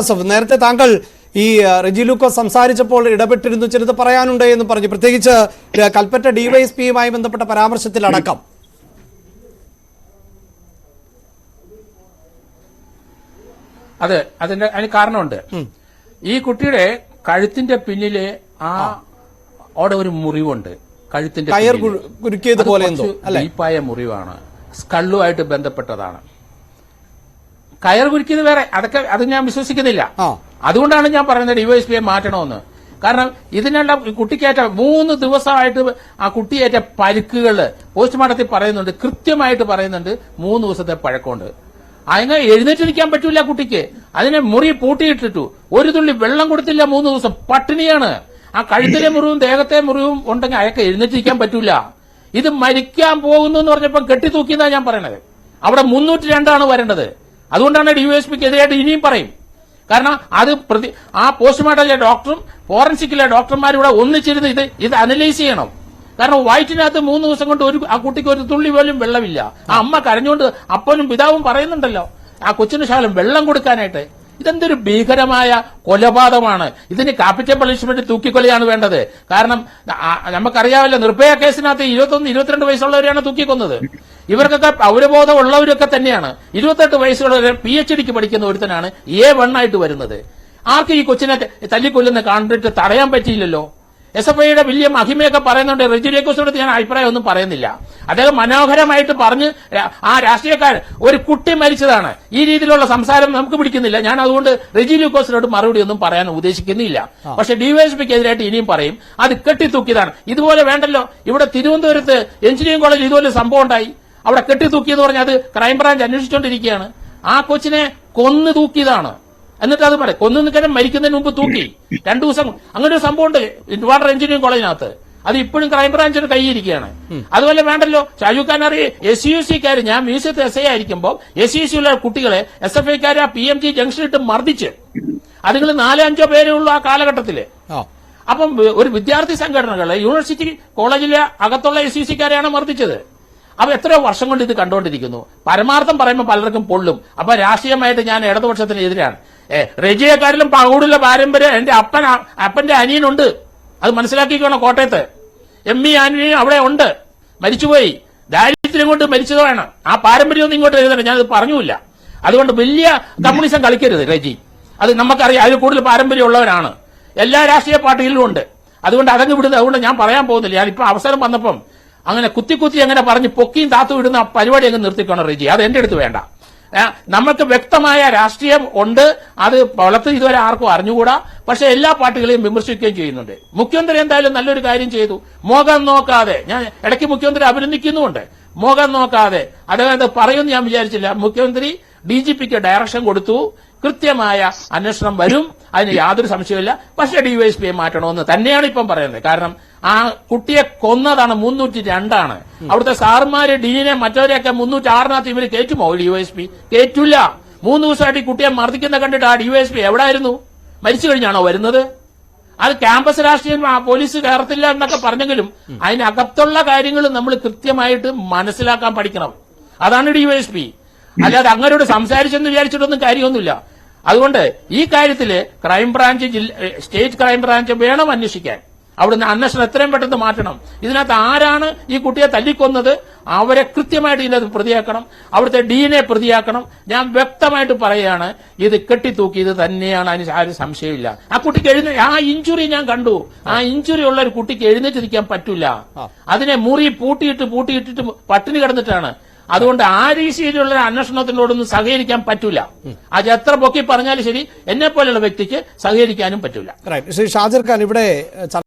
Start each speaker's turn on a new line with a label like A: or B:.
A: Joseph നേരത്തെ താങ്കൾ ഈ റെജി ലൂക്കോസ് സംസാരിച്ചപ്പോൾ ഇടപെട്ടിരുന്നു. ചിലത് പറയാനുണ്ട് എന്ന് പറഞ്ഞു. പ്രത്യേകിച്ച് വൈ കൽപ്പറ്റ ഡിവൈഎസ്പിയുമായി ബന്ധപ്പെട്ട പരാമർശത്തിലടക്കം
B: അതെ അതിന്റെ അതിന് കാരണമുണ്ട്. ഈ കുട്ടിയുടെ കഴുത്തിന്റെ പിന്നിൽ ആ അവിടെ ഒരു മുറിവുണ്ട്. കഴുത്തിന്റെ
A: കയർ കുരുക്കിയത് പോലെ?
B: ഡീപ്പായ മുറിവാണ്. സ്കള്ളുമായിട്ട് ബന്ധപ്പെട്ടതാണ്. കയർ കുരുക്കിയത് വേറെ. അതൊക്കെ അത് ഞാൻ വിശ്വസിക്കുന്നില്ല. അതുകൊണ്ടാണ് ഞാൻ പറയുന്നത് ഡിവൈഎസ്പിയെ മാറ്റണമെന്ന്. കാരണം ഇതിനുള്ള കുട്ടിക്കേറ്റ മൂന്ന് ദിവസമായിട്ട് ആ കുട്ടിയേറ്റ പരുക്കുകൾ പോസ്റ്റ്മോർട്ടത്തിൽ പറയുന്നുണ്ട്. കൃത്യമായിട്ട് പറയുന്നുണ്ട് മൂന്ന് ദിവസത്തെ പഴക്കമുണ്ട്. അങ്ങനെ എഴുന്നേറ്റിരിക്കാൻ പറ്റൂല കുട്ടിക്ക്. അതിനെ മുറി പൂട്ടിയിട്ടിട്ടു. ഒരു തുള്ളി വെള്ളം കൊടുത്തില്ല മൂന്ന് ദിവസം. പട്ടിണിയാണ്. ആ കഴുത്തിലെ മുറിവും ദേഹത്തെ മുറിവും ഉണ്ടെങ്കിൽ അയാൾക്ക് എഴുന്നേറ്റിരിക്കാൻ പറ്റൂല. ഇത് മരിക്കാൻ പോകുന്നു എന്ന് പറഞ്ഞപ്പോൾ കെട്ടിത്തൂക്കിയെന്നാണ് ഞാൻ പറയണത്. അവിടെ മുന്നൂറ്റി രണ്ടാണ് വരേണ്ടത്. അതുകൊണ്ടാണ് ഡിവൈഎസ്പിക്ക് എതിരായിട്ട് ഇനിയും പറയും. കാരണം അത് പ്രതി ആ പോസ്റ്റ്മോർട്ടത്തിലെ ഡോക്ടറും ഫോറൻസിക്കിലെ ഡോക്ടർമാരും കൂടെ ഒന്നിച്ചിരുന്ന് ഇത് ഇത് അനലൈസ് ചെയ്യണം. കാരണം വയറ്റിനകത്ത് മൂന്ന് ദിവസം കൊണ്ട് ഒരു ആ കുട്ടിക്ക് ഒരു തുള്ളി പോലും വെള്ളമില്ല. ആ അമ്മ കരഞ്ഞുകൊണ്ട് അപ്പനും പിതാവും പറയുന്നുണ്ടല്ലോ ആ കൊച്ചിന് ശകലം വെള്ളം കൊടുക്കാനായിട്ട്. ഇതെന്തൊരു ഭീകരമായ കൊലപാതകമാണ്. ഇതിന് ക്യാപിറ്റൽ പണിഷ്മെന്റ് തൂക്കിക്കൊലയാണ് വേണ്ടത്. കാരണം നമുക്കറിയാമല്ലോ നിർഭയ കേസിനകത്ത് ഇരുപത്തൊന്ന് ഇരുപത്തിരണ്ട് വയസ്സുള്ളവരെയാണ് തൂക്കിക്കൊന്നത്. ഇവർക്കൊക്കെ പൗരബോധം ഉള്ളവരൊക്കെ തന്നെയാണ്. ഇരുപത്തെട്ട് വയസ്സുള്ള പി എച്ച് ഡിക്ക് പഠിക്കുന്ന ഒരുത്തനാണ് എ വൺ ആയിട്ട് വരുന്നത്. ആർക്കും ഈ കൊച്ചിനെ തല്ലിക്കൊല്ലുന്ന കണ്ടിട്ട് തടയാൻ പറ്റിയില്ലല്ലോ? എസ് എഫ് ഐയുടെ വലിയ മഹിമയൊക്കെ പറയുന്നുണ്ട്. കുറിച്ചോട് ഞാൻ അഭിപ്രായം ഒന്നും പറയുന്നില്ല. അദ്ദേഹം മനോഹരമായിട്ട് പറഞ്ഞ് ആ രാഷ്ട്രീയക്കാരൻ ഒരു കുട്ടി മരിച്ചതാണ്. ഈ രീതിയിലുള്ള സംസാരം നമുക്ക് പിടിക്കുന്നില്ല. ഞാൻ അതുകൊണ്ട് റെജി ലൂക്കോസിനോട് മറുപടി ഒന്നും പറയാൻ ഉദ്ദേശിക്കുന്നില്ല. പക്ഷെ ഡിവൈഎസ്പിക്ക് എതിരായിട്ട് ഇനിയും പറയും. അത് കെട്ടിത്തൂക്കിയതാണ്. ഇതുപോലെ വേണ്ടല്ലോ. ഇവിടെ തിരുവനന്തപുരത്ത് എഞ്ചിനീയറിംഗ് കോളേജ് ഇതുപോലെ സംഭവം ഉണ്ടായി. അവിടെ കെട്ടി തൂക്കിയെന്ന് പറഞ്ഞാൽ അത് ക്രൈംബ്രാഞ്ച് അന്വേഷിച്ചുകൊണ്ടിരിക്കുകയാണ് ആ കൊച്ചിനെ കൊന്നു തൂക്കിയതാണ്. എന്നിട്ട് അത് പറയാം കൊന്നു നിൽക്കാൻ മരിക്കുന്നതിന് മുമ്പ് തൂക്കി. രണ്ടു ദിവസം അങ്ങനെ ഒരു സംഭവം ഉണ്ട്. വാട്ടർ എഞ്ചിനീയറിംഗ് കോളേജിനകത്ത്. അത് ഇപ്പോഴും ക്രൈംബ്രാഞ്ചിന് കൈയിരിക്കുകയാണ് അതുപോലെ വേണ്ടല്ലോ ഷാജു ഖാൻ അറിയ എസ് യു സിക്കാർ ഞാൻ മ്യൂസിയത്തിൽ എസ് ഐ ആയിരിക്കുമ്പോൾ എസ് യു സിയിലെ കുട്ടികളെ എസ് എഫ് ഐക്കാർ ആ പി എം ജി ജംഗ്ഷനിട്ട് മർദ്ദിച്ച്. അതുങ്ങൾ നാലോ അഞ്ചോ പേരേ ഉള്ളൂ ആ
A: കാലഘട്ടത്തിൽ.
B: അപ്പം ഒരു വിദ്യാർത്ഥി സംഘടനകളെ യൂണിവേഴ്സിറ്റി കോളേജിലെ അകത്തുള്ള എസ് യു സിക്കാരെയാണ് മർദ്ദിച്ചത്. അപ്പൊ എത്രയോ വർഷം കൊണ്ട് ഇത് കണ്ടുകൊണ്ടിരിക്കുന്നു. പരമാർത്ഥം പറയുമ്പോൾ പലർക്കും പൊള്ളും. അപ്പൊ രാഷ്ട്രീയമായിട്ട് ഞാൻ ഇടതുപക്ഷത്തിന് എതിരാണ്. ഏ റെജിയെക്കാരിലും പാരമ്പര്യം എന്റെ അപ്പൻ അപ്പന്റെ അനിയനുണ്ട്. അത് മനസ്സിലാക്കിക്കണം കോട്ടയത്ത്. എം ഇ ആന്റണിയും അവിടെ ഉണ്ട്. മരിച്ചുപോയി. ദാരിദ്ര്യം കൊണ്ട് മരിച്ചതാണ്. ആ പാരമ്പര്യമൊന്നും ഇങ്ങോട്ട് എഴുതണം ഞാനത് പറഞ്ഞില്ല അതുകൊണ്ട് വലിയ കമ്മ്യൂണിസം കളിക്കരുത് റെജി. അത് നമുക്കറിയാം. അതിൽ കൂടുതൽ പാരമ്പര്യമുള്ളവരാണ്. എല്ലാ രാഷ്ട്രീയ പാർട്ടികളിലും ഉണ്ട്. അതുകൊണ്ട് അതങ്ങ് വിടുന്നത്. അതുകൊണ്ട് ഞാൻ പറയാൻ പോകുന്നില്ല. ഞാൻ ഇപ്പൊ അവസരം വന്നപ്പം അങ്ങനെ കുത്തി കുത്തി അങ്ങനെ പറഞ്ഞ് പൊക്കിയും താത്തു ഇടുന്ന പരിപാടി അങ്ങ് നിർത്തിക്കണം റെജി. അത് എന്റെ അടുത്ത് വേണ്ട. നമുക്ക് വ്യക്തമായ രാഷ്ട്രീയം ഉണ്ട്. അത് വളർത്തി ഇതുവരെ ആർക്കും അറിഞ്ഞുകൂടാ. പക്ഷെ എല്ലാ പാർട്ടികളെയും വിമർശിക്കുകയും ചെയ്യുന്നുണ്ട്. മുഖ്യമന്ത്രി എന്തായാലും നല്ലൊരു കാര്യം ചെയ്തു. മോഹം നോക്കാതെ. ഞാൻ ഇടയ്ക്ക് മുഖ്യമന്ത്രി അഭിനന്ദിക്കുന്നുമുണ്ട്. മോഹം നോക്കാതെ. അദ്ദേഹം പറയുമെന്ന് ഞാൻ വിചാരിച്ചില്ല. മുഖ്യമന്ത്രി ഡി ജി പിക്ക് ഡയറക്ഷൻ കൊടുത്തു. കൃത്യമായ അന്വേഷണം വരും. അതിന് യാതൊരു സംശയമില്ല പക്ഷേ ഡിവൈഎസ്പിയെ മാറ്റണമെന്ന് തന്നെയാണ് ഇപ്പം പറയുന്നത്. കാരണം ആ കുട്ടിയെ കൊന്നതാണ് മുന്നൂറ്റി രണ്ടാണ് അവിടുത്തെ സാറുമാര് ഡീനെ മറ്റവരെയൊക്കെ മുന്നൂറ്റി ആറിനകത്ത് ഇവർ കയറ്റുമോ? ഡിവൈഎസ്പി കയറ്റില്ല മൂന്ന് ദിവസമായിട്ട് കുട്ടിയെ മർദ്ദിക്കുന്ന കണ്ടിട്ട് ആ ഡിവൈഎസ്പി എവിടായിരുന്നു? മരിച്ചു കഴിഞ്ഞാണോ വരുന്നത്? അത് ക്യാമ്പസ് രാഷ്ട്രീയം പോലീസ് കയറത്തില്ല എന്നൊക്കെ പറഞ്ഞെങ്കിലും അതിനകത്തുള്ള കാര്യങ്ങൾ നമ്മൾ കൃത്യമായിട്ട് മനസ്സിലാക്കാൻ പഠിക്കണം. അതാണ് ഡിവൈഎസ്പി അല്ലാതെ അങ്ങനോട് സംസാരിച്ചെന്ന് വിചാരിച്ചിട്ടൊന്നും കാര്യമൊന്നുമില്ല. അതുകൊണ്ട് ഈ കാര്യത്തിൽ ക്രൈംബ്രാഞ്ച് സ്റ്റേറ്റ് ക്രൈംബ്രാഞ്ച് വേണം അന്വേഷിക്കാൻ. അവിടുന്ന് അന്വേഷണം എത്രയും പെട്ടെന്ന് മാറ്റണം. ഇതിനകത്ത് ആരാണ് ഈ കുട്ടിയെ തല്ലിക്കൊന്നത്? അവരെ കൃത്യമായിട്ട് ഇതിനകത്ത് പ്രതിയാക്കണം. അവിടുത്തെ ഡീനെ പ്രതിയാക്കണം. ഞാൻ വ്യക്തമായിട്ട് പറയുകയാണ് ഇത് കെട്ടിത്തൂക്കി ഇത് തന്നെയാണ് അതിന് ആരും സംശയമില്ല. ആ കുട്ടിക്ക് എഴുന്ന ആ ഇഞ്ചുറി ഞാൻ കണ്ടു. ആ ഇഞ്ചുറി ഉള്ള ഒരു കുട്ടിക്ക് എഴുന്നേറ്റിരിക്കാൻ പറ്റില്ല. പറ്റൂല അതിനെ മുറി പൂട്ടിയിട്ട് പൂട്ടിയിട്ടിട്ട് പട്ടിണി കിടന്നിട്ടാണ്. അതുകൊണ്ട് ആ രീതിയിലുള്ള അന്വേഷണത്തിനോടൊന്നും സഹകരിക്കാൻ പറ്റൂല. അത് എത്ര പൊക്കി പറഞ്ഞാലും ശരി എന്നെ പോലെയുള്ള വ്യക്തിക്ക് സഹകരിക്കാനും പറ്റൂല.
A: ഷാജിർ ഖാൻ ഇവിടെ